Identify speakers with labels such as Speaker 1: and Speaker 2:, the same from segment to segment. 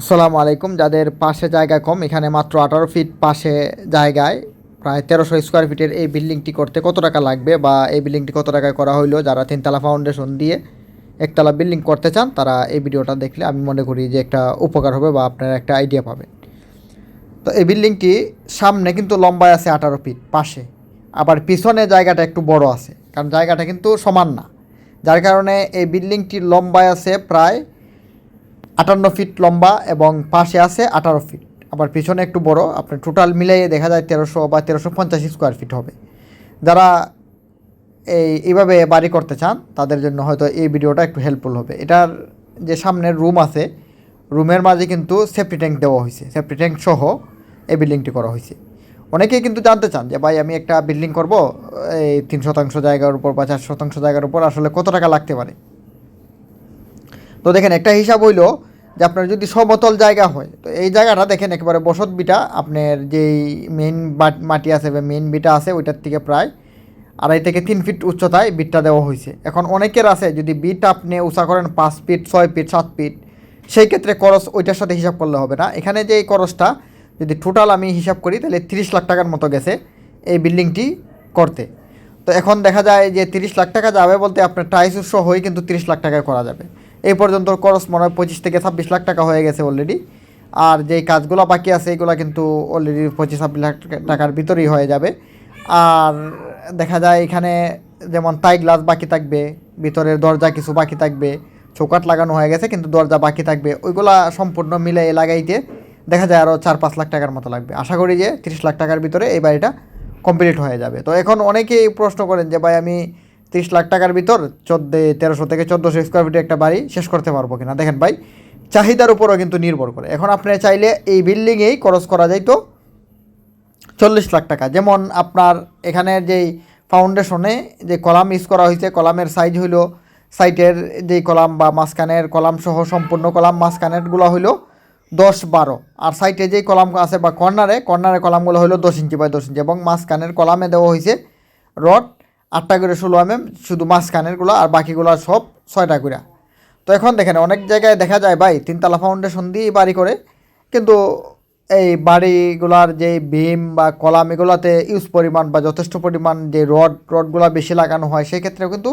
Speaker 1: আসসালামু আলাইকুম। যাদের পাশে জায়গা কম, এখানে মাত্র আঠারো ফিট পাশে জায়গায় প্রায় তেরোশো স্কোয়ার ফিটের এই বিল্ডিংটি করতে কত টাকা লাগবে বা এই বিল্ডিংটি কত টাকায় করা হইল? যারা তিনতলা ফাউন্ডেশন দিয়ে একতলা বিল্ডিং করতে চান, তারা এই ভিডিওটা দেখলে আমি মনে করি যে একটা উপকার হবে বা আপনারা একটা আইডিয়া পাবেন। তো এই বিল্ডিংটি সামনে কিন্তু লম্বায় আছে আঠারো ফিট পাশে। আবার পিছনে জায়গাটা একটু বড় আছে, কারণ জায়গাটা কিন্তু সমান না। যার কারণে এই বিল্ডিংটির লম্বায় আছে প্রায় আটান্ন ফিট লম্বা এবং পাশে আছে আঠারো ফিট। আবার পিছনে একটু বড়, আপনার টোটাল মিলিয়ে দেখা যায় তেরোশো বা তেরোশো পঞ্চাশ স্কোয়ার ফিট হবে। যারা এই, এইভাবে বাড়ি করতে চান, তাদের জন্য হয়তো এই ভিডিওটা একটু হেল্পফুল হবে। এটার যে সামনের রুম আছে, রুমের মাঝে কিন্তু সেফটি ট্যাঙ্ক দেওয়া হয়েছে। সেফটি ট্যাঙ্ক সহ এই বিল্ডিংটি করা হয়েছে। অনেকেই কিন্তু জানতে চান যে, ভাই, আমি একটা বিল্ডিং করব, এই তিন শতাংশ জায়গার উপর বা চার শতাংশ জায়গার উপর, আসলে কত টাকা লাগতে পারে? তো দেখেন, একটা হিসাব হইল যে আপনার যদি সমতল জায়গা হয়, তো এই জায়গাটা দেখেন, একেবারে বসত বিটা, আপনার যেই মেইন মাটি আছে বা মেন বিটা আছে, ওইটার থেকে প্রায় আড়াই থেকে তিন ফিট উচ্চতায় বিটটা দেওয়া হয়েছে এখন অনেকের আছে, যদি বিট আপনি উঁচা করেন পাঁচ ফিট, ছয় ফিট, সাত ফিট, সেই ক্ষেত্রে খরচ ওইটার সাথে হিসাব করলে হবে না। এখানে যে এই খরচটা, যদি টোটাল আমি হিসাব করি, তাহলে তিরিশ লাখ টাকার মতো গেছে এই বিল্ডিংটি করতে। তো এখন দেখা যায় যে তিরিশ লাখ টাকা যাবে বলতে আপনার টাইস উৎস হয়ে কিন্তু তিরিশ লাখ টাকায় করা যাবে। এই পর্যন্ত খরচ মনে হয় পঁচিশ থেকে ছাব্বিশ লাখ টাকা হয়ে গেছে অলরেডি আর যেই কাজগুলো বাকি আছে এইগুলো কিন্তু অলরেডি পঁচিশ ছাব্বিশ লাখ টাকার ভিতরেই হয়ে যাবে। আর দেখা যায় এখানে যেমন তাই গ্লাস বাকি থাকবে, ভিতরের দরজা কিছু বাকি থাকবে চৌকাট লাগানো হয়ে গেছে, কিন্তু দরজা বাকি থাকবে। ওইগুলা সম্পূর্ণ মিলে লাগাইতে দেখা যায় আরও চার পাঁচ লাখ টাকার মতো লাগবে। আশা করি যে তিরিশ লাখ টাকার ভিতরে এই বাড়িটা কমপ্লিট হয়ে যাবে। তো এখন অনেকেই প্রশ্ন করেন যে, ভাই, আমি তিরিশ লাখ টাকার ভিতর চোদ্দ, তেরোশো থেকে চোদ্দোশো স্কোয়ার ফিটে একটা বাড়ি শেষ করতে পারব কিনা? দেখেন ভাই, চাহিদার উপরও কিন্তু নির্ভর করে। এখন আপনি চাইলে এই বিল্ডিংয়েই খরচ করা যাইতো চল্লিশ লাখ টাকা। যেমন আপনার এখানের যেই ফাউন্ডেশনে যে কলাম ইউজ করা হয়েছে, কলামের সাইজ হইল সাইটের যেই কলাম বা মাঝখানের কলাম সহ সম্পূর্ণ কলাম মাঝখানেরগুলো হইল দশ বারো। আর সাইটে যেই কলাম আছে বা কর্নারে কর্নারের কলামগুলো হলো দশ ইঞ্চি বাই দশ ইঞ্চি এবং মাঝখানের কলামে দেওয়া হয়েছে রড আটটা করে ষোলো এম শুধু মাঝখানেরগুলো আর বাকিগুলো সব ছয়টা করে। তো এখন দেখেন, অনেক জায়গায় দেখা যায়, ভাই, তিনতলা ফাউন্ডেশন দিয়ে বাড়ি করে, কিন্তু এই বাড়িগুলার যে বিম বা কলাম, এগুলোতে ইউজ পরিমাণ বা যথেষ্ট পরিমাণ যে রড রডগুলো বেশি লাগানো হয়, সেক্ষেত্রেও কিন্তু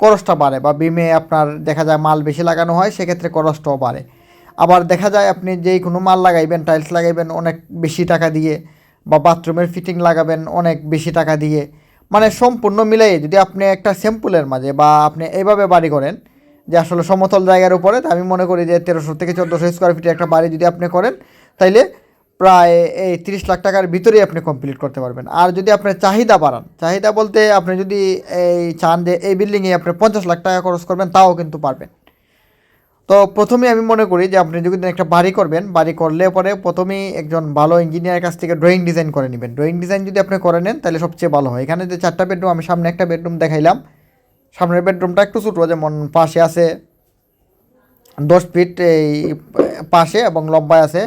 Speaker 1: খরচটা বাড়ে বা বিমে আপনার দেখা যায় মাল বেশি লাগানো হয়, সেক্ষেত্রে খরচটাও বাড়ে। আবার দেখা যায় আপনি যেই কোনো মাল লাগাইবেন টাইলস লাগাইবেন, অনেক বেশি টাকা দিয়ে বা বাথরুমের ফিটিং লাগাবেন, অনেক বেশি টাকা দিয়ে মানে সম্পূর্ণ মিলাইয়ে যদি আপনি একটা স্যাম্পুলের মাঝে বা আপনি এইভাবে বাড়ি করেন, যে আসলে সমতল জায়গার উপরে আমি মনে করি যে তেরোশো থেকে চোদ্দোশো স্কোয়ার ফিটের একটা বাড়ি যদি আপনি করেন, তাইলে প্রায় এই তিরিশ লাখ টাকার ভিতরেই আপনি কমপ্লিট করতে পারবেন। আর যদি আপনি চাহিদা বাড়ান, চাহিদা বলতে আপনি যদি এই চান যে এই বিল্ডিংয়ে আপনি পঞ্চাশ লাখ টাকা খরচ করবেন, তাও কিন্তু পারবেন। তো প্রথমে আমি মনে করি যে আপনি যদি একটা বাড়ি করবেন, বাড়ি করলে পরে প্রথমেই একজন ভালো ইঞ্জিনিয়ারের কাছ থেকে ড্রয়িং ডিজাইন করে নেবেন। ড্রয়িং ডিজাইন যদি আপনি করে নেন, তাহলে সবচেয়ে ভালো হয়। এখানে যে চারটা বেডরুম আমি সামনে একটা বেডরুম দেখাইলাম। সামনের বেডরুমটা একটু ছোটো, যেমন পাশে আছে দশ ফিট এই পাশে এবং লম্বায় আছে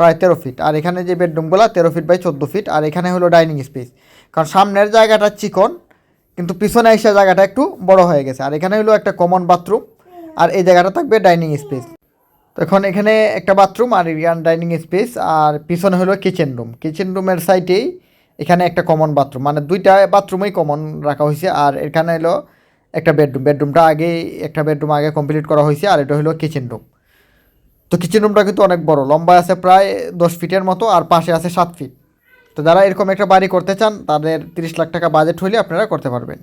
Speaker 1: প্রায় তেরো ফিট আর এখানে যে বেডরুমগুলো তেরো ফিট বাই চোদ্দ ফিট আর এখানে হলো ডাইনিং স্পেস কারণ সামনের জায়গাটা চিকন, কিন্তু পিছনে এসে জায়গাটা একটু বড় হয়ে গেছে। আর এখানে হলো একটা কমন বাথরুম আর এই জায়গাটা থাকবে ডাইনিং স্পেস। তো এখন এখানে একটা বাথরুম আর এখানে ডাইনিং স্পেস আর পিছনে হলো কিচেন রুম। কিচেন রুমের সাইডেই এখানে একটা কমন বাথরুম। মানে দুইটা বাথরুমেই কমন রাখা হয়েছে আর এখানে হলো একটা বেডরুম। বেডরুমটা আগে একটা বেডরুম আগে কমপ্লিট করা হয়েছে আর এটা হলো কিচেন রুম। তো কিচেন রুমটা কিন্তু অনেক বড়। লম্বা আছে প্রায় দশ ফিটের মতো আর পাশে আছে সাত ফিট। তো যারা এরকম একটা বাড়ি করতে চান, তাদের তিরিশ লাখ টাকা বাজেট হলে আপনারা করতে পারবেন।